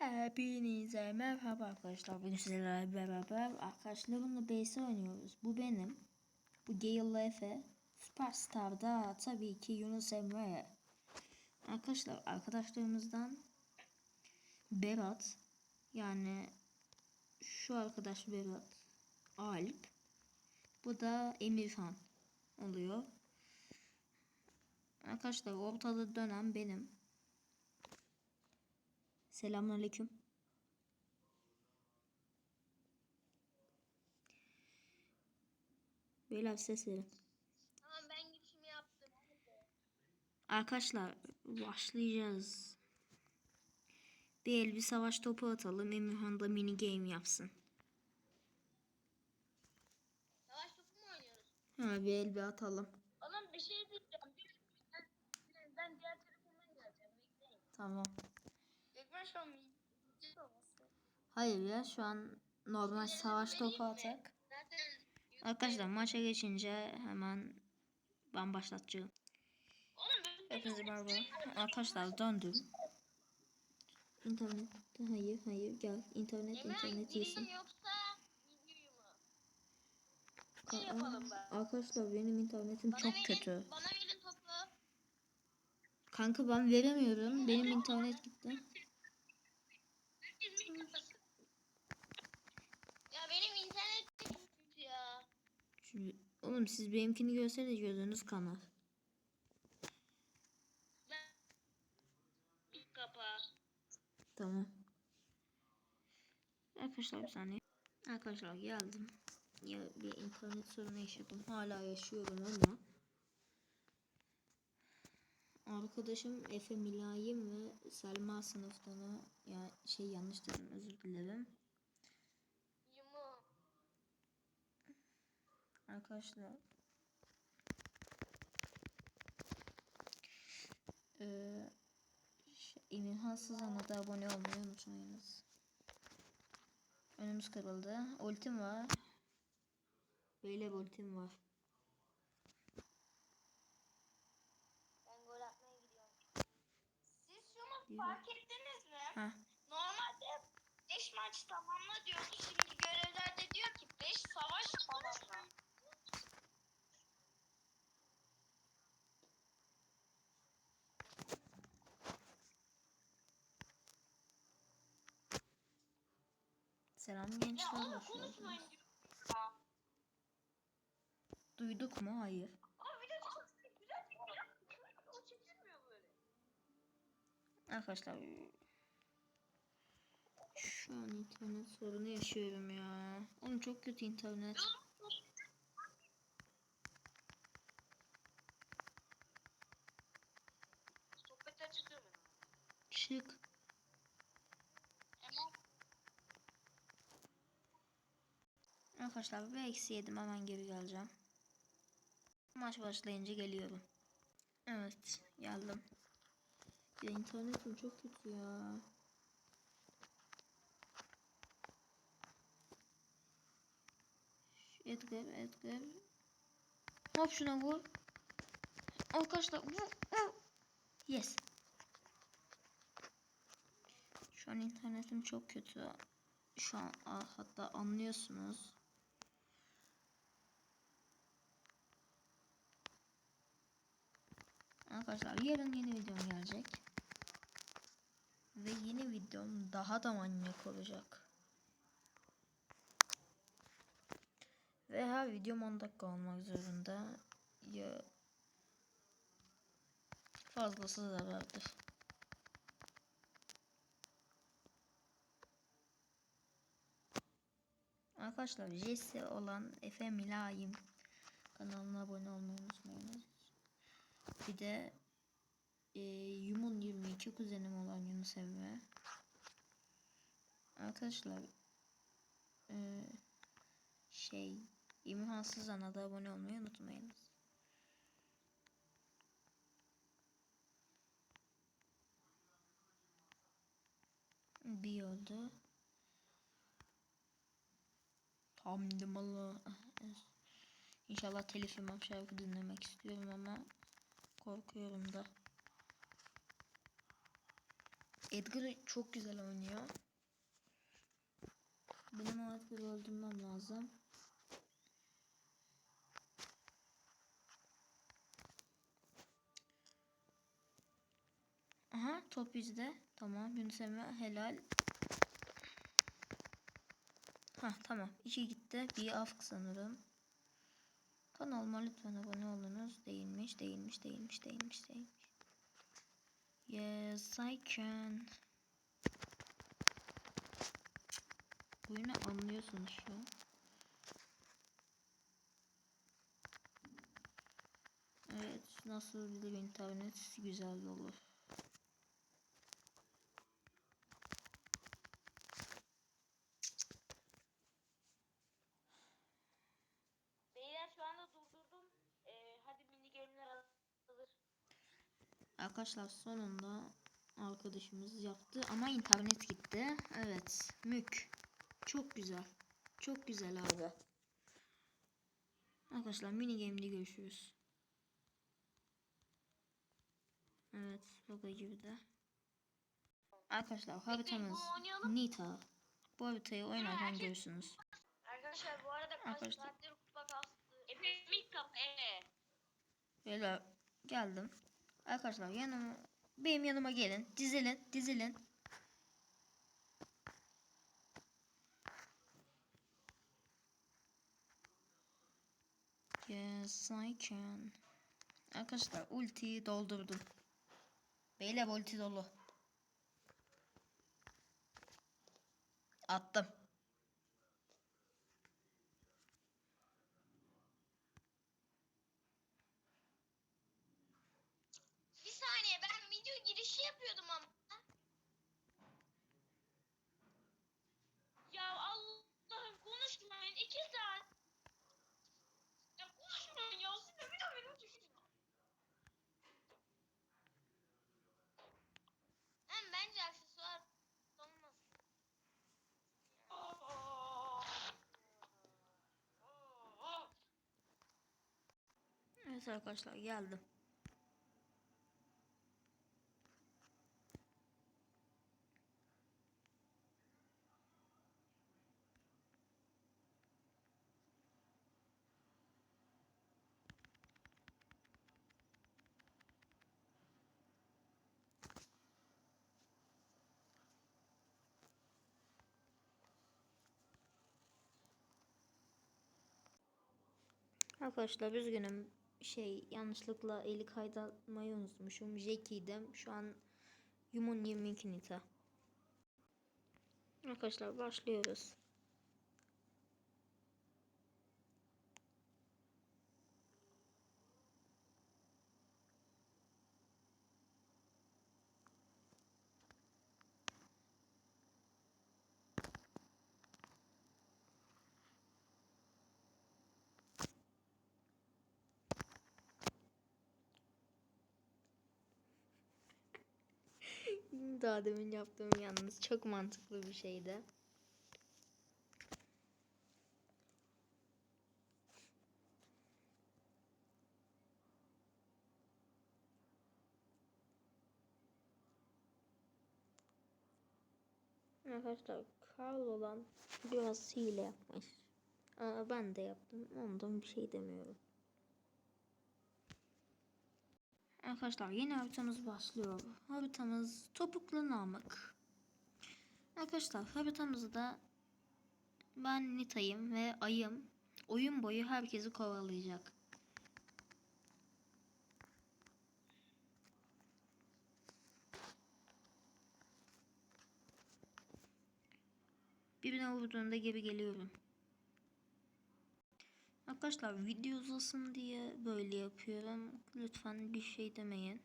Hepinize merhaba arkadaşlar. Bugün sizlerle beraber arkadaşlarımla BS oynuyoruz. Bu benim. Bu Gale'la Efe. Superstar'da tabii ki Yunus Emre. Arkadaşlar arkadaşlarımızdan Berat yani şu arkadaş Berat Alp bu da Emirhan oluyor. Arkadaşlar ortada dönen benim. Selamünaleyküm. Beyler ses verin. Tamam ben girişimi yaptım. Arkadaşlar başlayacağız. Bir el bir savaş topu atalım. Emirhan da mini game yapsın. Savaş topu mu oynuyoruz? Ha bir el bir atalım. Oğlum bir şey diyeceğim. Bir, ben, ben diğer telefondan geleceğim. Bekleyin. Tamam. Gökmen şu an video olması. Hayır ya şu an normal savaş topu atak. Arkadaşlar maça geçince hemen ben başlatacağım. Hepinize merhaba. Arkadaşlar döndüm. İnternet. Hayır hayır gel. İnternet internet yesin. ben? Arkadaşlar benim internetim Bana çok verin, kötü. Bana verin topu. Kanka ben veremiyorum. Benim internet gitti. Ya benim internet çok kötü ya. Şimdi, oğlum siz benimkini görseniz gözünüz kanar. Ben... Tamam. Arkadaşlar bir saniye. Arkadaşlar geldim. Ya bir internet sorunu yaşadım. Hala yaşıyorum ama. Arkadaşım Efe Milayim ve Selma sınıftanı ya şey yanlış dedim özür dilerim. Arkadaşlar eee şey, Sızan'a da abone olmayı unutmayınız. Önümüz kırıldı. Ultim var. Böyle ultim var. Ben gol atmaya gidiyorum. Siz şunu Yürü. fark ettiniz mi? Ha. Normalde 5 maç tamamla diyordu. Şimdi görevlerde diyor ki 5 savaş tamamla. Selam Ya gençler. hoş konuşmayın. Ya. Duyduk mu? Hayır. Abi bir de çok güzel çekiyor. O çekilmiyor böyle. Arkadaşlar şu an internet sorunu yaşıyorum ya. Oğlum çok kötü internet. Çık. Arkadaşlar bir eksi yedim hemen geri geleceğim. Maç başlayınca geliyorum. Evet geldim. Ya internetim çok kötü ya. Edgar, Edgar. Hop şuna vur. Arkadaşlar vur, vur. Yes. Şu an internetim çok kötü. Şu an ah, hatta anlıyorsunuz. Arkadaşlar yarın yeni videom gelecek. Ve yeni videom daha da manyak olacak. Ve her videom 10 dakika olmak zorunda. Ya fazlası da vardır. Arkadaşlar Jesse olan Efe Milayim kanalına abone olmayı unutmayınız. Bir de e, Yumun 22 kuzenim olan Yunus Emre. Arkadaşlar e, şey İmhan Sızan'a da abone olmayı unutmayınız. Bir oldu. Tam malı. İnşallah telif yemem şarkı dinlemek istiyorum ama korkuyorum da. Edgar çok güzel oynuyor. Benim o Edgar'ı öldürmem lazım. Aha top bizde. Tamam Yunus helal. Ha tamam. iki gitti. Bir afk sanırım. Kanalıma lütfen abone olunuz. Değilmiş, değilmiş, değilmiş, değilmiş, değilmiş. Yes, I can. Oyunu anlıyorsunuz şu. Evet, nasıl bir internet güzel olur. Beyler şu anda durdurdum. Ee, hadi mini game'ler hazır. Arkadaşlar sonunda arkadaşımız yaptı ama internet gitti. Evet, mük. Çok güzel. Çok güzel abi. Arkadaşlar mini game'de görüşürüz. Evet, logo gibi de. Arkadaşlar haritamız. Nita. Bu haritayı oynarken görürsünüz. Arkadaşlar bu arada kaç saattir kupa kastı. Efendim ilk kafa ee. Böyle geldim. Arkadaşlar yanıma benim yanıma gelin. Dizilin, dizilin. Yes, I can. Arkadaşlar ultiyi doldurdum. Beyler ulti dolu. Attım. Bir saniye ben girişi yapıyordum ama. Ya Allah'ım konuşmayın iki saat. Ya konuşmayın ya size bir daha benim düşün. Hem bence aksesuar olmaz. Evet arkadaşlar geldim. Arkadaşlar üzgünüm. Şey yanlışlıkla eli kaydetmeyi unutmuşum. Jackie'dim. Şu an Yumun 22 Nita. Arkadaşlar başlıyoruz. Daha demin yaptığım yalnız çok mantıklı bir şeydi. Arkadaşlar Karl olan biraz hile yapmış. Ama ben de yaptım. Ondan bir şey demiyorum. Arkadaşlar yeni haritamız başlıyor. Haritamız topuklu namık. Arkadaşlar haritamızda ben Nita'yım ve ayım oyun boyu herkesi kovalayacak. Birine vurduğunda geri geliyorum. Arkadaşlar video uzasın diye böyle yapıyorum. Lütfen bir şey demeyin.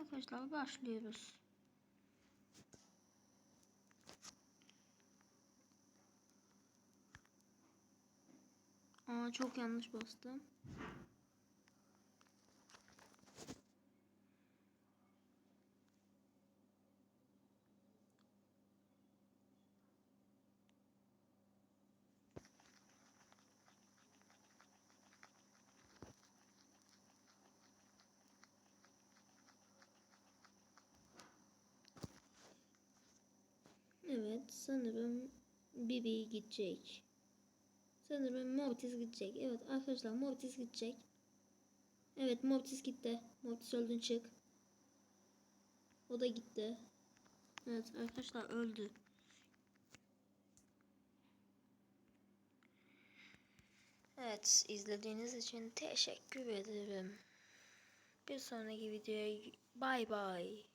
Arkadaşlar başlıyoruz. Aa çok yanlış bastım. Evet sanırım Bibi gidecek. Sanırım Mortis gidecek. Evet arkadaşlar Mortis gidecek. Evet Mortis gitti. Mortis öldün çık. O da gitti. Evet arkadaşlar öldü. Evet izlediğiniz için teşekkür ederim. Bir sonraki videoya bay bay.